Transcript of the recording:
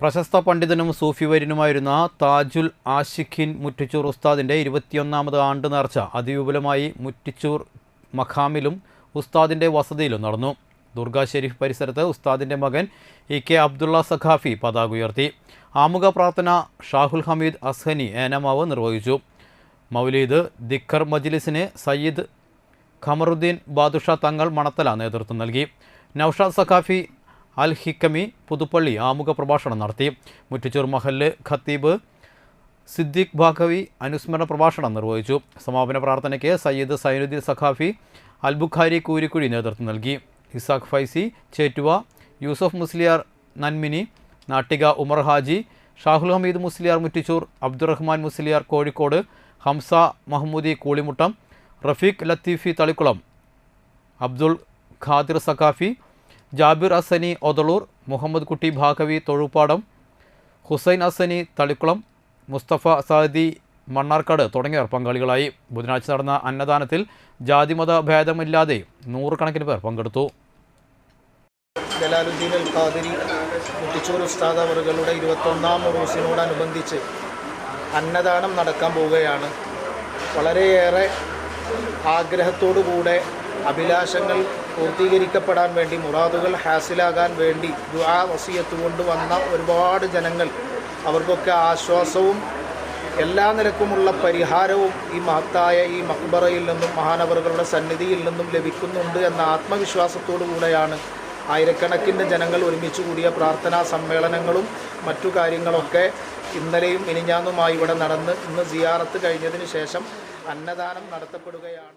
പ്രശസ്ത പണ്ഡിതനും സൂഫിവര്യനുമായിരുന്ന താജുൽ ആഷിഖിൻ മുറ്റിച്ചൂർ ഉസ്താദിന്റെ ഇരുപത്തിയൊന്നാമത് ആണ്ട് നേർച്ച അതിവിപുലമായി മുറ്റിച്ചൂർ മഖാമിലും ഉസ്താദിന്റെ വസതിയിലും നടന്നു. ദുർഗാ ഷെരീഫ് പരിസരത്ത് ഉസ്താദിന്റെ മകൻ ഇ കെ അബ്ദുള്ള സഖാഫി പതാക ഉയർത്തി. ആമുഖ പ്രാർത്ഥന ഷാഹുൽ ഹമീദ് അസ്ഹനി ഏനമാവ് നിർവഹിച്ചു. മൗലീദ് ദിഖർ മജ്ലിസിന് സയ്യിദ് ഖമറുദ്ദീൻ ബാദുഷ തങ്ങൾ മണത്തല നേതൃത്വം നൽകി. നൌഷാദ് സഖാഫി അൽ ഹിക്കമി പുതുപ്പള്ളി ആമുഖ പ്രഭാഷണം നടത്തി. മുറ്റിച്ചൂർ മഹല്ല് ഖത്തീബ് സിദ്ദീഖ് ഭാഗവി അനുസ്മരണ പ്രഭാഷണം നിർവഹിച്ചു. സമാപന പ്രാർത്ഥനയ്ക്ക് സയ്യിദ് സൈനുദ്ദീൻ സഖാഫി അൽബുഖാരി കൂരിക്കുഴി നേതൃത്വം നൽകി. ഇസാഖ് ഫൈസി ചേറ്റുവ യൂസഫ് മുസ്ലിയാർ നന്മിനി നാട്ടിക ഉമർ ഹാജി ഷാഹുൽ ഹമീദ് മുസ്ലിയാർ മുറ്റിച്ചൂർ അബ്ദുറഹ്മാൻ മുസ്ലിയാർ കോഴിക്കോട് ഹംസ മഹമ്മൂദി കൂളിമുട്ടം റഫീഖ് ലത്തീഫി തളിക്കുളം അബ്ദുൾ ഖാദിർ സഖാഫി ജാബിർ അസനി ഒതളൂർ മുഹമ്മദ് കുട്ടി ഭാഗവി തൊഴുപ്പാടം ഹുസൈൻ അസനി തളിക്കുളം മുസ്തഫ സാദി മണ്ണാർക്കാട് തുടങ്ങിയവർ പങ്കാളികളായി. ബുധനാഴ്ച നടന്ന അന്നദാനത്തിൽ ജാതിമത ഭേദമില്ലാതെ നൂറുകണക്കിന് പേർ പങ്കെടുത്തു. ജലാലുദ്ദീൻ അൽ ഖാദിരി കുട്ടിച്ചൂർ ഉസ്താദ് അവറുകളുടെ ഇരുപത്തൊന്നാം ഉറൂസിനോടനുബന്ധിച്ച് അന്നദാനം നടക്കാൻ പോവുകയാണ്. വളരെയേറെ ആഗ്രഹത്തോടുകൂടെ അഭിലാഷങ്ങൾ പൂർത്തീകരിക്കപ്പെടാൻ വേണ്ടി മുറാദുകൾ ഹാസിലാകാൻ വേണ്ടി ദുആ വസിയത്ത് കൊണ്ടുവന്ന ഒരുപാട് ജനങ്ങൾ അവർക്കൊക്കെ ആശ്വാസവും എല്ലാ നിലക്കുമുള്ള പരിഹാരവും ഈ മഹത്തായ ഈ മക്ബറയിൽ നിന്നും മഹാനവറുകളുടെ സന്നിധിയിൽ നിന്നും ലഭിക്കുന്നുണ്ട് എന്ന ആത്മവിശ്വാസത്തോടു കൂടെയാണ് ആയിരക്കണക്കിന് ജനങ്ങൾ ഒരുമിച്ച് കൂടിയ പ്രാർത്ഥനാ സമ്മേളനങ്ങളും മറ്റു കാര്യങ്ങളൊക്കെ ഇന്നലെയും മിനിഞ്ഞാന്നുമായി ഇവിടെ നടന്ന് ഇന്ന് സിയാറത്ത് കഴിഞ്ഞതിന് ശേഷം അന്നദാനം നടത്തപ്പെടുകയാണ്.